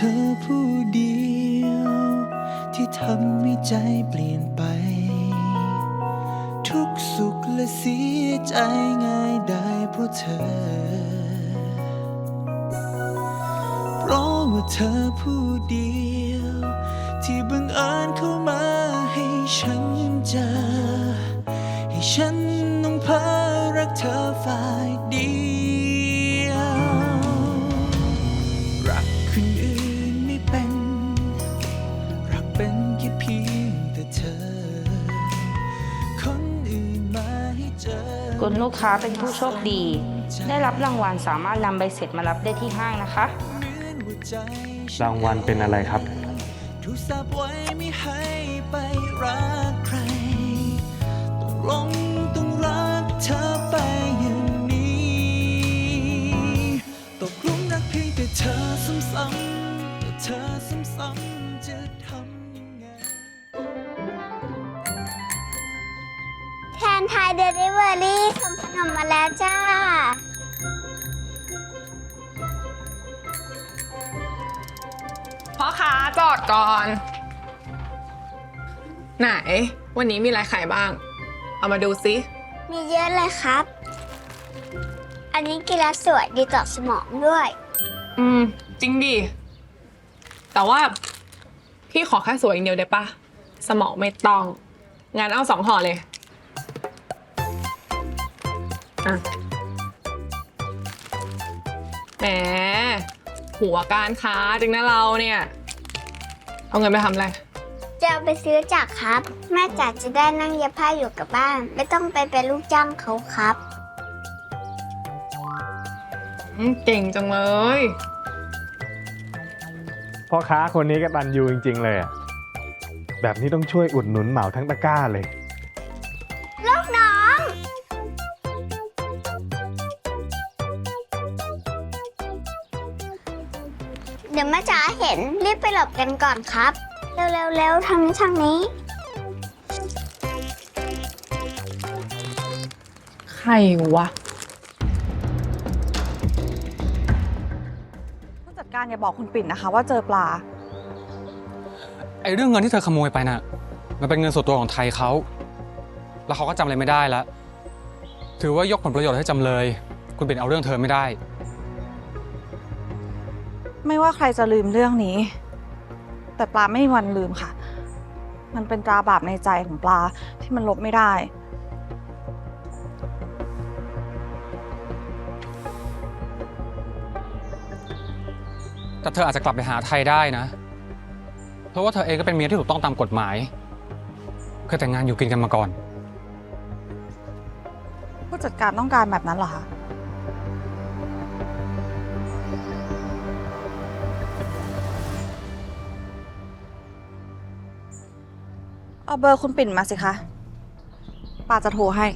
เธอผู้เดียว ที่ทำให้ใจเปลี่ยนไป ทุกสุขและเสียใจง่ายได้เพราะเธอ เพราะว่าเธอผู้เดียว ที่บังเอิญเข้ามาให้ฉันเจอ ให้ฉันต้องพ้อรักเธอฝ่ายเดียว คุณลูกค้าเป็นผู้โชคดี ได้รับรางวัลสามารถนำใบเสร็จมารับได้ที่ห้างนะคะ รางวัลเป็นอะไรครับ ถูกสับไว้ไม่ให้ไป นไทยเดลิเวอรี่ส่งขนมมาแล้วจ้า พ่อค้าจอดก่อน ไหน วันนี้มีอะไรขายบ้าง เอามาดูซิมีเยอะเลยครับ อันนี้กินแล้วสวยดีต่อสมองด้วย อืม จริงดิ แต่ว่า พี่ขอแค่สวยอย่างเดียวได้ปะสมองไม่ต้อง งานเอาสองห่อเลย อะแหมหัวการค้าจริงนะเราเนี่ย เอาเงินไปทำอะไร จะเอาไปซื้อจากครับ แม่จ๋าจะได้นั่งเย็บผ้าอยู่กับบ้าน ไม่ต้องไปเป็นลูกจ้างเขาครับ อืมเก่งจังเลย พ่อค้าคนนี้ก็ตันยูจริง ๆ เลยอะแบบนี้ต้องช่วยอุดหนุนเหมาทั้งตะกร้าเลย ลูกน้อง ดี๋ยวแม่จ๋าเห็นรีบไปหลบกันก่อนครับ เร็วๆๆทางนี้ทางนี้ ใครวะ ผู้จัดการอย่าบอกคุณปิ่นนะคะ ว่าเจอปลา ไอ้เรื่องเงินที่เธอขโมยไปน่ะ มันเป็นเงินส่วนตัวของไทยเขา แล้วเขาก็จำอะไรไม่ได้แล้วถือว่ายกผลประโยชน์ให้จำเลย คุณเป็นเอาเรื่องเธอไม่ได้ ไม่ว่าใครจะลืมเรื่องนี้ แต่ปลาไม่มีวันลืมค่ะ มันเป็นตราบาปในใจของปลาที่มันลบไม่ได้ แต่เธออาจจะกลับไปหาไทยได้นะ เพราะว่าเธอเองก็เป็นเมียที่ถูกต้องตามกฎหมาย เคยแต่งงานอยู่กินกันมาก่อน ผู้จัดการต้องการแบบนั้นเหรอคะ เอาเบอร์คุณปิ่นมาสิคะปาจะโทรให้